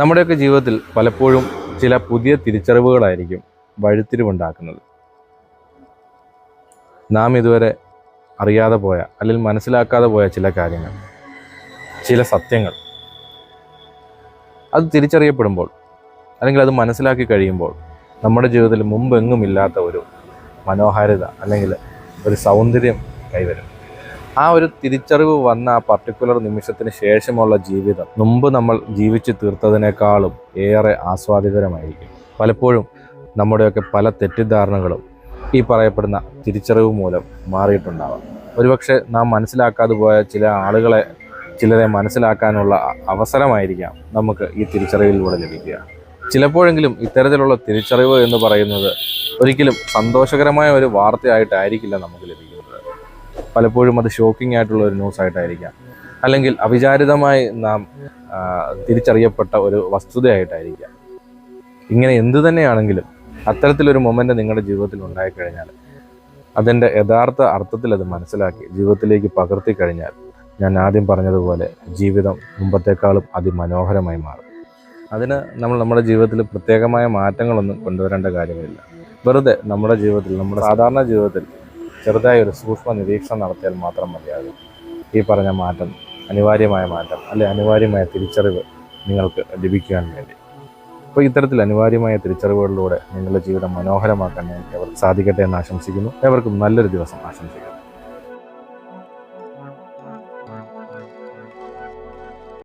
നമ്മുടെയൊക്കെ ജീവിതത്തിൽ പലപ്പോഴും ചില പുതിയ തിരിച്ചറിവുകളായിരിക്കും വഴിത്തിരിവുണ്ടാക്കുന്നത്. നാം ഇതുവരെ അറിയാതെ പോയ അല്ലെങ്കിൽ മനസ്സിലാക്കാതെ പോയ ചില കാര്യങ്ങൾ ചില സത്യങ്ങൾ. അത് തിരിച്ചറിയപ്പെടുമ്പോൾ അല്ലെങ്കിൽ അത് മനസ്സിലാക്കി കഴിയുമ്പോൾ നമ്മുടെ ജീവിതത്തിൽ മുമ്പെങ്ങും ഇല്ലാത്ത ഒരു മനോഹാരിത അല്ലെങ്കിൽ ഒരു സൗന്ദര്യം കൈവരും. ആ ഒരു തിരിച്ചറിവ് വന്ന ആ പർട്ടിക്കുലർ നിമിഷത്തിന് ശേഷമുള്ള ജീവിതം മുമ്പ് നമ്മൾ ജീവിച്ചു തീർത്തതിനേക്കാളും ഏറെ ആസ്വാദികരമായിരിക്കും പലപ്പോഴും നമ്മുടെയൊക്കെ പല തെറ്റിദ്ധാരണകളും ഈ പറയപ്പെടുന്ന തിരിച്ചറിവ് മൂലം മാറിയിട്ടുണ്ടാവാം. ഒരുപക്ഷെ നാം മനസ്സിലാക്കാതെ പോയ ചില ആളുകളെ ചിലരെ മനസ്സിലാക്കാനുള്ള അവസരമായിരിക്കാം നമുക്ക് ഈ തിരിച്ചറിവിലൂടെ ലഭിക്കുക. ചിലപ്പോഴെങ്കിലും ഇത്തരത്തിലുള്ള തിരിച്ചറിവ് എന്ന് പറയുന്നത് ഒരിക്കലും സന്തോഷകരമായ ഒരു വാർത്തയായിട്ടായിരിക്കില്ല നമുക്ക് ലഭിക്കുന്നത് പലപ്പോഴും അത് ഷോക്കിംഗ് ആയിട്ടുള്ള ഒരു ന്യൂസ് ആയിട്ടായിരിക്കാം. അല്ലെങ്കിൽ അവിചാരിതമായി നാം തിരിച്ചറിയപ്പെട്ട ഒരു വസ്തുതയായിട്ടായിരിക്കാം. ഇങ്ങനെ എന്തു തന്നെയാണെങ്കിലും അത്തരത്തിലൊരു മൊമെന്റ് നിങ്ങളുടെ ജീവിതത്തിൽ ഉണ്ടായിക്കഴിഞ്ഞാൽ അതിന്റെ യഥാർത്ഥ അർത്ഥത്തിൽ അത് മനസ്സിലാക്കി ജീവിതത്തിലേക്ക് പകർത്തി കഴിഞ്ഞാൽ ഞാൻ ആദ്യം പറഞ്ഞതുപോലെ ജീവിതം മുമ്പത്തേക്കാളും അതിമനോഹരമായി മാറും. അതിന് നമ്മൾ നമ്മുടെ ജീവിതത്തിൽ പ്രത്യേകമായ മാറ്റങ്ങളൊന്നും കൊണ്ടുവരേണ്ട കാര്യമില്ല. വെറുതെ നമ്മുടെ ജീവിതത്തിൽ നമ്മുടെ സാധാരണ ജീവിതത്തിൽ ചെറുതായ ഒരു സൂക്ഷ്മ നിരീക്ഷണം നടത്തിയാൽ മാത്രം മതിയാകും. ഈ പറഞ്ഞ മാറ്റം അനിവാര്യമായ മാറ്റം അല്ലെ അനിവാര്യമായ തിരിച്ചറിവ് നിങ്ങൾക്ക് ലഭിക്കുവാൻ വേണ്ടി. അപ്പോൾ ഇത്തരത്തിൽ അനിവാര്യമായ തിരിച്ചറിവുകളിലൂടെ നിങ്ങളുടെ ജീവിതം മനോഹരമാക്കാൻ നിങ്ങൾക്ക് അവർക്ക് സാധിക്കട്ടെ എന്ന് ആശംസിക്കുന്നു. എവർക്കും നല്ലൊരു ദിവസം ആശംസിക്കുന്നു.